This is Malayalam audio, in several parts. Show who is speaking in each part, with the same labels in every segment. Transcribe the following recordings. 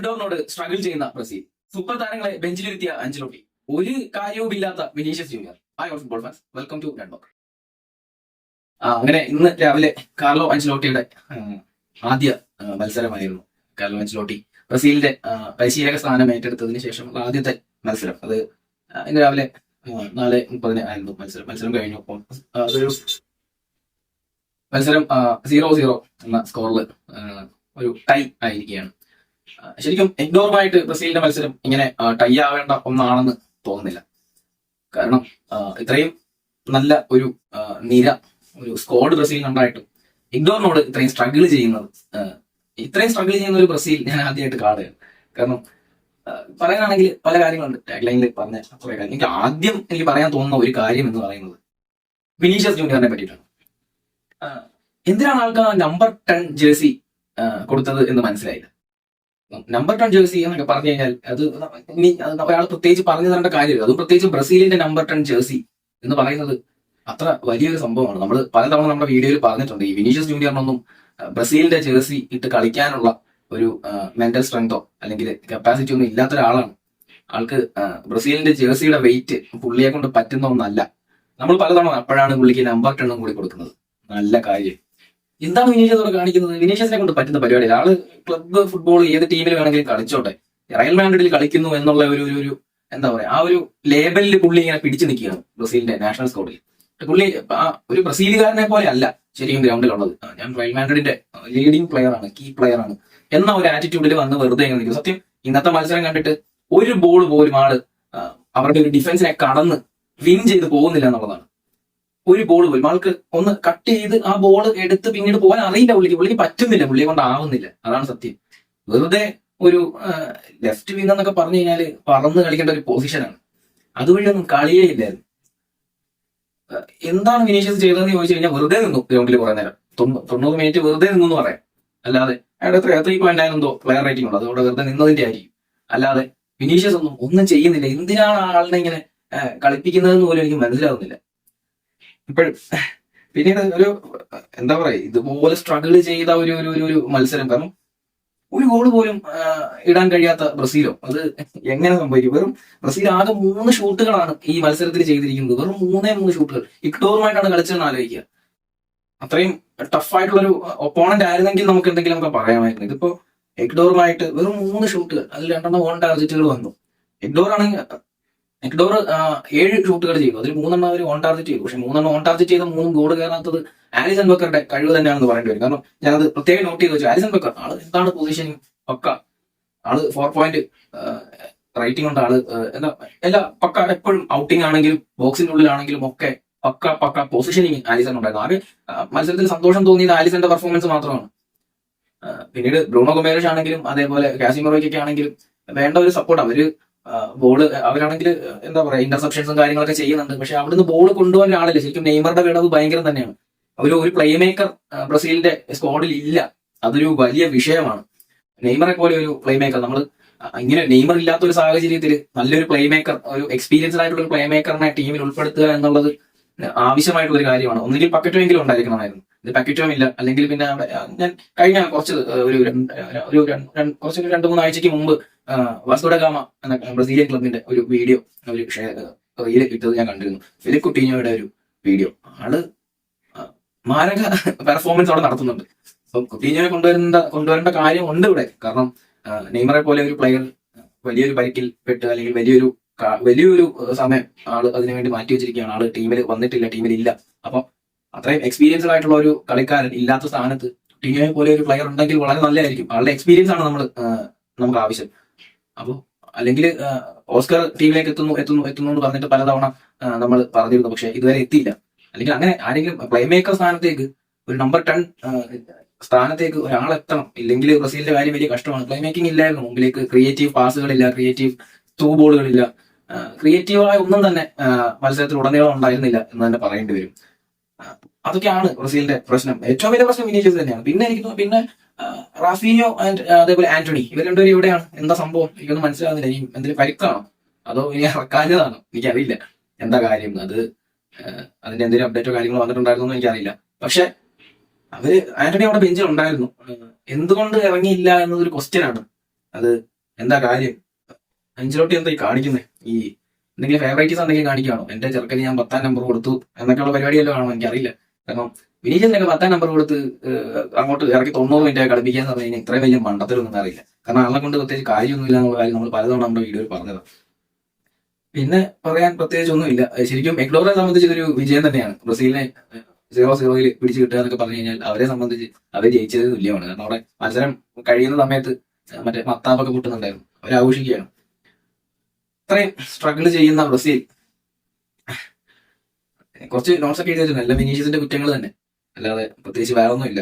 Speaker 1: ഇക്ഡോറിനോട് സ്ട്രഗിൾ ചെയ്യുന്ന ബ്രസീൽ സൂപ്പർ താരങ്ങളെ ബെഞ്ചിലിരുത്തിയ അഞ്ചലോട്ടി ഒരു കാര്യവുമില്ലാത്ത Vinicius junior. Hi all football fans welcome to network അങ്ങനെ ഇന്ന് രാവിലെ കാർലോ അഞ്ചലോട്ടിയുടെ ആദ്യ മത്സരമായിരുന്നു കാർലോ അഞ്ചലോട്ടി ബ്രസീലിന്റെ പരിശീലക സ്ഥാനം ഏറ്റെടുത്തതിന് ശേഷമുള്ള ആദ്യത്തെ മത്സരം. അത് ഇന്ന് രാവിലെ നാല് മുപ്പതിന് ആയിരുന്നു മത്സരം. മത്സരം കഴിഞ്ഞു. അപ്പം അതൊരു മത്സരം സീറോ സീറോ എന്ന സ്കോറിൽ ഒരു ടൈ ആയിരിക്കുകയാണ്. ശരിക്കും ഇൻഡോറുമായിട്ട് ബ്രസീലിന്റെ മത്സരം ഇങ്ങനെ ടൈ ആവേണ്ട ഒന്നാണെന്ന് തോന്നുന്നില്ല. കാരണം ഇത്രയും നല്ല ഒരു നിര ഒരു സ്ക്വാഡ് ബ്രസീലിനുണ്ടായിട്ടും ഇഗ്നോറിനോട് ഇത്രയും സ്ട്രഗിൾ ചെയ്യുന്നത് ഇത്രയും സ്ട്രഗിൾ ചെയ്യുന്ന ഒരു ബ്രസീൽ ഞാൻ ആദ്യമായിട്ട് കാണുകയാണ്. കാരണം പറയാനാണെങ്കിൽ പല കാര്യങ്ങളുണ്ട്. ടാഗ്ലൈനിൽ പറഞ്ഞ കുറെ കാര്യം. എനിക്ക് ആദ്യം എനിക്ക് പറയാൻ തോന്നുന്ന ഒരു കാര്യം എന്ന് പറയുന്നത് വിനീഷ്യസ് ജൂനിയറിനെ പറ്റിയിട്ടാണ്. എന്തിനാണ് ആൾക്ക് നമ്പർ ടെൻ ജേഴ്സി കൊടുത്തത് എന്ന് മനസ്സിലായില്ല? നമ്പർ ടെൻ ജേഴ്സി എന്നൊക്കെ പറഞ്ഞു കഴിഞ്ഞാൽ അത് ഇനി ഒരാൾ പ്രത്യേകിച്ച് പറഞ്ഞു തരേണ്ട കാര്യമില്ല. അതും പ്രത്യേകിച്ച് ബ്രസീലിന്റെ നമ്പർ ടെൻ ജേഴ്സി എന്ന് പറയുന്നത് അത്ര വലിയൊരു സംഭവമാണ്. നമ്മൾ പലതവണ നമ്മുടെ വീഡിയോയിൽ പറഞ്ഞിട്ടുണ്ട്. ഈ വിനീഷ്യസ് ജൂനിയറിനൊന്നും ബ്രസീലിന്റെ ജേഴ്സി ഇട്ട് കളിക്കാനുള്ള ഒരു മെന്റൽ സ്ട്രെങ്തോ അല്ലെങ്കിൽ കപ്പാസിറ്റി ഒന്നും ഇല്ലാത്ത ഒരാളാണ്. ആൾക്ക് ബ്രസീലിന്റെ ജേഴ്സിയുടെ വെയിറ്റ് പുള്ളിയെ കൊണ്ട് പറ്റുന്ന ഒന്നല്ല. നമ്മൾ പലതവണ അപ്പോഴാണ് പുള്ളിക്ക് നമ്പർ ടെണ്ണും കൂടി കൊടുക്കുന്നത്. നല്ല കാര്യം. എന്താണ് വിനീഷ്യസ് അവിടെ കാണിക്കുന്നത്? വിനീഷ്യസിനെ കൊണ്ട് പറ്റുന്ന പരിപാടിയില്ല. ആൾ ക്ലബ്ബ് ഫുട്ബോൾ ഏത് ടീമിൽ വേണമെങ്കിലും കളിച്ചോട്ടെ. റയൽ മാൻഡ്രിഡിൽ കളിക്കുന്നു എന്നുള്ള ഒരു ഒരു- എന്താ പറയാ ആ ഒരു ലേബലിൽ പുള്ളി ഇങ്ങനെ പിടിച്ചു നിൽക്കുകയാണ് ബ്രസീലിന്റെ നാഷണൽ സ്കോഡിൽ പുള്ളി ആ ഒരു ബ്രസീലുകാരനെ പോലെ അല്ല ശരിക്കും ഗ്രൗണ്ടിലുള്ളത് ഞാൻ റയൽ മാൻഡ്രിഡിന്റെ ലീഡിംഗ് പ്ലെയർ ആണ് കീ പ്ലെയർ ആണ് എന്ന ഒരു ആറ്റിറ്റ്യൂഡിൽ വന്ന് വെറുതെ ഇങ്ങനെ നിൽക്കും സത്യം ഇന്നത്തെ മത്സരം കണ്ടിട്ട് ഒരു ബോൾ പോലും ആൾ അവരുടെ ഒരു ഡിഫൻസിനെ കടന്ന് വിൻ ചെയ്ത് പോകുന്നില്ല എന്നുള്ളതാണ്. ഒരു ബോൾ പോലും. ആൾക്ക് ഒന്ന് കട്ട് ചെയ്ത് ആ ബോൾ എടുത്ത് പിന്നീട് പോകാൻ അറിയില്ല പുള്ളിക്ക്. പുള്ളിക്ക് പറ്റുന്നില്ല. പുള്ളിയെ കൊണ്ട് ആവുന്നില്ല. അതാണ് സത്യം. വെറുതെ ഒരു ലെഫ്റ്റ് വിങ് എന്നൊക്കെ പറഞ്ഞു കഴിഞ്ഞാൽ പറന്ന് കളിക്കേണ്ട ഒരു പൊസിഷനാണ് അതുവഴിയൊന്നും കളിയേ ഇല്ലായിരുന്നു. എന്താണ് വിനീഷ്യസ് ചെയ്തതെന്ന് ചോദിച്ചു കഴിഞ്ഞാൽ വെറുതെ നിന്നു ഗ്രൗണ്ടിൽ കുറെ നേരം. തൊണ്ണൂ- തൊണ്ണൂറ് മിനിറ്റ് വെറുതെ നിന്നു എന്ന് പറയാം. അല്ലാതെ അയാളുടെ എത്ര ത്രീ പോയിന്റ് ആയിരുന്നോ പ്ലെയർ റേറ്റിംഗ് ഉണ്ടോ അതുകൊണ്ട് വെറുതെ നിന്നതിന്റെ ആയിരിക്കും. അല്ലാതെ വിനീഷ്യസ് ഒന്നും ഒന്നും ചെയ്യുന്നില്ല. എന്തിനാണ് ആളിനെ ഇങ്ങനെ കളിപ്പിക്കുന്നതെന്ന് പോലും എനിക്ക് മനസ്സിലാവുന്നില്ല. ഇപ്പോഴും പിന്നീട് ഒരു എന്താ പറയാ ഇതുപോലെ സ്ട്രഗിൾ ചെയ്ത ഒരു ഒരു ഒരു- മത്സരം. കാരണം ഒരു ഗോൾ പോലും ഇടാൻ കഴിയാത്ത ബ്രസീലോ. അത് എങ്ങനെ സംഭവിക്കും? വെറും ബ്രസീൽ ആകെ മൂന്ന് ഷൂട്ടുകളാണ് ഈ മത്സരത്തിൽ ചെയ്തിരിക്കുന്നത്. വെറും മൂന്നേ മൂന്ന് ഷൂട്ടുകൾ ഇക്ടോറുമായിട്ടാണ് കളിച്ചതെന്ന് ആലോചിക്കുക. അത്രയും ടഫായിട്ടുള്ളൊരു ഒപ്പോണന്റ് ആയിരുന്നെങ്കിൽ നമുക്ക് എന്തെങ്കിലും നമുക്ക് പറയാമായിരുന്നു. ഇതിപ്പോ എക്ഡോറുമായിട്ട് വെറും മൂന്ന് ഷൂട്ടുകൾ അതിൽ രണ്ടെണ്ണം ഓൺ ടാർജറ്റുകൾ വന്നു. എക്ഡോർ ആണെങ്കിൽ എക്ഡോർ ഏഴ് ഷൂട്ടുകൾ ചെയ്തു. അതിൽ മൂന്നെണ്ണം അവർ ഓൺ ടാർജറ്റ് ചെയ്തു. പക്ഷെ മൂന്നെണ്ണം ഓൺ ടാർജറ്റ് ചെയ്ത മൂന്നും ഗോൾ കയറാത്തത് ആലിസൺ ബക്കറുടെ കഴിവ് തന്നെയാണെന്ന് പറയേണ്ടി വരും. കാരണം ഞാനത് പ്രത്യേകം നോട്ട് ചെയ്ത് വെച്ചു. ആലിസൺ ബക്കർ ആൾ എന്താണ് പൊസിഷനിങ് പക്ക. ആൾ ഫോർ പോയിന്റ് റൈറ്റിംഗ് ഉണ്ട്. ആൾ എന്താ എല്ലാ പക്ക എപ്പോഴും ഔട്ടിംഗ് ആണെങ്കിലും ബോക്സിന്റെ ഉള്ളിലാണെങ്കിലും ഒക്കെ പക്ക പക്ക പൊസിഷനിങ് ആലിസൺ ഉണ്ടായിരുന്നു. ആകെ ആ, മത്സരത്തിൽ സന്തോഷം തോന്നിയത് ആലിസന്റെ പെർഫോമൻസ് മാത്രമാണ്. പിന്നീട് ബ്രൂണോ ഗൊമേരഷ് ആണെങ്കിലും അതേപോലെ കാസിമറോയ്ക്കൊക്കെ ആണെങ്കിലും വേണ്ട ഒരു സപ്പോർട്ട് അവർ ബോൾ അവരാണെങ്കിൽ എന്താ പറയാ ഇന്റർസെപ്ഷൻസും കാര്യങ്ങളൊക്കെ ചെയ്യുന്നുണ്ട്. പക്ഷെ അവിടുന്ന് ബോൾ കൊണ്ടുപോകാൻ ഒരാളില്ല. ശരിക്കും നെയ്മറുടെ വിടവ് ഭയങ്കരം തന്നെയാണ്. അവർ ഒരു പ്ലേ മേക്കർ ബ്രസീലിന്റെ സ്ക്വാഡിൽ ഇല്ല. അതൊരു വലിയ വിഷയമാണ്. നെയ്മറെ പോലെ ഒരു പ്ലേ മേക്കർ നമ്മൾ ഇങ്ങനെ നെയ്മർ ഇല്ലാത്ത ഒരു സാഹചര്യത്തിൽ നല്ലൊരു പ്ലേ മേക്കർ ഒരു എക്സ്പീരിയൻസ്ഡ് ആയിട്ടുള്ള ഒരു പ്ലേ മേക്കറിനെ ടീമിൽ ഉൾപ്പെടുത്തുക എന്നുള്ളത് ആവശ്യമായിട്ടുള്ള ഒരു കാര്യമാണ്. ഒന്നുകിൽ പക്കറ്റോ എങ്കിലും ഉണ്ടായിരിക്കണമായിരുന്നു. ഇത് പാക്കറ്റോ ഇല്ല അല്ലെങ്കിൽ പിന്നെ അവിടെ, ഞാൻ കഴിഞ്ഞ കുറച്ച് ഒരു ഒരു കുറച്ച് രണ്ട് മൂന്ന് ആഴ്ചക്ക് മുമ്പ് വാസ്കോഡ ഗാമ എന്ന ബ്രസീലിയൻ ക്ലബിന്റെ ഒരു വീഡിയോ ഒരു റീൽ ഇട്ടത് ഞാൻ കണ്ടിരുന്നു. ഫിലിപ്പ് കുട്ടീനോയുടെ ഒരു വീഡിയോ ആൾ മാരക പെർഫോമൻസ് അവിടെ നടത്തുന്നുണ്ട്. അപ്പം കുട്ടീനോയെ കൊണ്ടുവരേണ്ട കൊണ്ടുവരേണ്ട കാര്യം ഉണ്ട് ഇവിടെ. കാരണം നെയ്മറെ പോലെ ഒരു പ്ലെയർ വലിയൊരു പരിക്കിൽ പെട്ട് അല്ലെങ്കിൽ വലിയൊരു വലിയൊരു സമയം ആൾ അതിനുവേണ്ടി മാറ്റി വെച്ചിരിക്കുകയാണ്. ആൾ ടീമിൽ വന്നിട്ടില്ല ടീമിൽ ഇല്ല. അപ്പം അത്രയും എക്സ്പീരിയൻസ്ഡ് ആയിട്ടുള്ള ഒരു കളിക്കാരൻ ഇല്ലാത്ത സ്ഥാനത്ത് ടീമിനെ പോലെ ഒരു പ്ലെയർ ഉണ്ടെങ്കിൽ വളരെ നല്ലതായിരിക്കും. ആളുടെ എക്സ്പീരിയൻസ് ആണ് നമ്മൾ നമുക്ക് ആവശ്യം. അപ്പോൾ അല്ലെങ്കിൽ ഓസ്കർ ടീമിലേക്ക് എത്തുന്നു എത്തുന്നു എത്തുന്നു എന്ന് പറഞ്ഞിട്ട് പലതവണ നമ്മൾ പറഞ്ഞിരുന്നു. പക്ഷെ ഇതുവരെ എത്തിയില്ല. അല്ലെങ്കിൽ അങ്ങനെ ആരെങ്കിലും പ്ലേ മേക്കർ സ്ഥാനത്തേക്ക് ഒരു നമ്പർ ടെൻ സ്ഥാനത്തേക്ക് ഒരാൾ എത്തണം. ഇല്ലെങ്കിൽ ബ്രസീലിന്റെ കാര്യം വലിയ കഷ്ടമാണ്. പ്ലേ മേക്കിംഗ് ഇല്ലായിരുന്നു. മുമ്പിലേക്ക് ക്രിയേറ്റീവ് പാസുകളില്ല ക്രിയേറ്റീവ് ത്രൂ ബോളുകളില്ല ക്രിയേറ്റീവായ ഒന്നും തന്നെ മത്സരത്തിൽ ഉടനീളം ഉണ്ടായിരുന്നില്ല എന്ന് തന്നെ പറയേണ്ടി വരും. അതൊക്കെയാണ് ബ്രസീലിന്റെ പ്രശ്നം. ഏറ്റവും വലിയ പ്രശ്നം വിനീഷ്യസ് തന്നെയാണ്. പിന്നെ എനിക്ക് പിന്നെ റാഫീനിയോ ആൻഡ് അതേപോലെ ആന്റണി ഇവർ രണ്ടുപേരും ഇവിടെയാണ്. എന്താ സംഭവം? എനിക്കൊന്നും മനസ്സിലാകുന്നില്ല ഇനി എന്തെങ്കിലും പരിക്കാണോ? അതോ ഇനി ഇറക്കാഞ്ഞതാണോ? എനിക്കറിയില്ല. എന്താ കാര്യം? അത് അതിന്റെ എന്തെങ്കിലും അപ്ഡേറ്റോ കാര്യങ്ങളോ വന്നിട്ടുണ്ടായിരുന്നോ എനിക്കറിയില്ല. പക്ഷെ അവർ ആന്റണി അവിടെ ബെഞ്ചിൽ ഉണ്ടായിരുന്നു. എന്തുകൊണ്ട് ഇറങ്ങിയില്ല എന്നതൊരു ക്വസ്റ്റ്യൻ ആണ്. അത് എന്താ കാര്യം? അഞ്ചലോട്ടി എന്താ ഈ കാണിക്കുന്നത് ഈ എന്തെങ്കിലും ഫേവറേറ്റീസ് എന്തെങ്കിലും കാണിക്കുകയാണോ എന്റെ ചെറുക്കന് ഞാൻ പത്താം നമ്പർ കൊടുത്തു എന്നൊക്കെയുള്ള പരിപാടിയല്ലോ ആണോ എനിക്കറിയില്ല. കാരണം വിനീജനൊക്കെ പത്താം നമ്പർ കൊടുത്ത് അങ്ങോട്ട് ഇറക്കി തൊണ്ണൂറ് മിനിറ്റ് കളിപ്പിക്കുക എന്ന് പറഞ്ഞു കഴിഞ്ഞാൽ ഇത്രയും വലിയ മണ്ടത്തിലൊന്നും അറിയില്ല. കാരണം ആളെ കൊണ്ട് പ്രത്യേകിച്ച് കാര്യമൊന്നുമില്ല എന്നുള്ള കാര്യം നമ്മൾ പലതവണ നമ്മുടെ വീഡിയോയിൽ പറഞ്ഞതാണ്. പിന്നെ പറയാൻ പ്രത്യേകിച്ച് ഒന്നുമില്ല. ശരിക്കും എക്ഡോറെ സംബന്ധിച്ച് ഇതൊരു വിജയം തന്നെയാണ്. ബ്രസീലിനെ സീറോ സീറോയിൽ പിടിച്ചു കിട്ടുക എന്നൊക്കെ പറഞ്ഞു കഴിഞ്ഞാൽ അവരെ സംബന്ധിച്ച് അവർ ജയിച്ചത് തുല്യമാണ്. കാരണം അവിടെ മത്സരം കഴിയുന്ന സമയത്ത് മറ്റേ മത്താപ്പൊക്കെ പൊട്ടുന്നുണ്ടായിരുന്നു. അവർ ആഘോഷിക്കുകയാണ്. ഇത്രയും സ്ട്രഗിൾ ചെയ്യുന്ന ബ്രസീൽ കുറച്ച് നോട്ട്സ് ഒക്കെ എഴുതി വെച്ചിട്ടുണ്ട്. എല്ലാം വിനീഷ്യസിന്റെ കുറ്റങ്ങൾ തന്നെ. അല്ലാതെ പ്രത്യേകിച്ച് വേറെ ഒന്നുമില്ല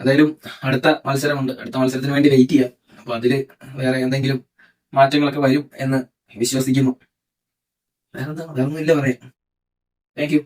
Speaker 1: എന്തായാലും അടുത്ത മത്സരമുണ്ട്. അടുത്ത മത്സരത്തിന് വേണ്ടി വെയിറ്റ് ചെയ്യാം. അപ്പൊ അതിൽ വേറെ എന്തെങ്കിലും മാറ്റങ്ങളൊക്കെ വരും എന്ന് വിശ്വസിക്കുന്നു. വേറെന്താ? വേറൊന്നും ഇല്ല പറയാം താങ്ക്